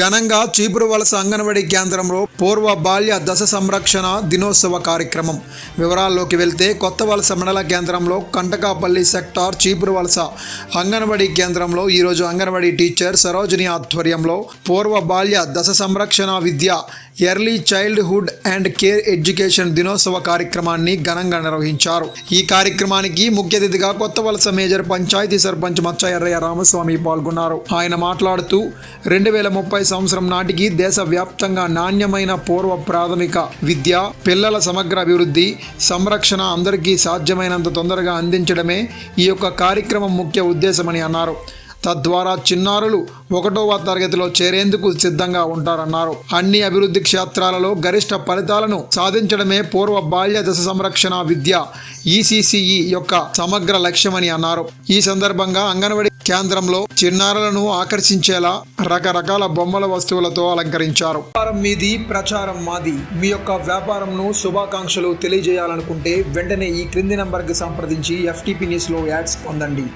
ఘనంగా చీపురు వలస అంగన్వాడీ కేంద్రంలో పూర్వ బాల్య దశ సంరక్షణ దినోత్సవ కార్యక్రమం. వివరాల్లోకి వెళ్తే కొత్త వలస మండల కేంద్రంలో కంటకాపల్లి సెక్టార్ చీపురువలస అంగన్వాడీ కేంద్రంలో ఈరోజు అంగన్వాడీ టీచర్ సరోజిని ఆధ్వర్యంలో పూర్వ బాల్య దశ సంరక్షణ విద్య early childhood and care education దినోత్సవ కార్యక్రమాన్ని ఘనంగా నిర్వహించారు. ఈ కార్యక్రమానికి ముఖ్య అతిథిగా కొత్త వలస మేజర్ పంచాయతీ సర్పంచ్ మచ్చ ఎర్రయ్య రామస్వామి పాల్గొన్నారు. ఆయన మాట్లాడుతూ రెండు వేల ముప్పై సంవత్సరం నాటికి దేశవ్యాప్తంగా నాణ్యమైన పూర్వ ప్రాథమిక విద్య పిల్లల సమగ్ర అభివృద్ధి సంరక్షణ అందరికీ సాధ్యమైనంత తొందరగా అందించడమే ఈ యొక్క కార్యక్రమం ముఖ్య ఉద్దేశమని అన్నారు. తద్వారా చిన్నారులు ఒకటవ తరగతిలో చేరేందుకు సిద్ధంగా ఉంటారన్నారు. అన్ని అభివృద్ధి క్షేత్రాలలో గరిష్ట ఫలితాలను సాధించడమే పూర్వ బాల్య దశ సంరక్షణ విద్య ఈసీసీఈ యొక్క సమగ్ర లక్ష్యమని అన్నారు. ఈ సందర్భంగా అంగన్వాడీ కేంద్రంలో చిన్నారులను ఆకర్షించేలా రకరకాల బొమ్మల వస్తువులతో అలంకరించారు. వ్యాపారం మీది ప్రచారం మాది. మీ యొక్క వ్యాపారంను శుభాకాంక్షలు తెలియజేయాలనుకుంటే వెంటనే ఈ క్రింది నంబర్కి సంప్రదించి ఎఫ్టీపీ న్యూస్లో యాడ్స్ పొందండి.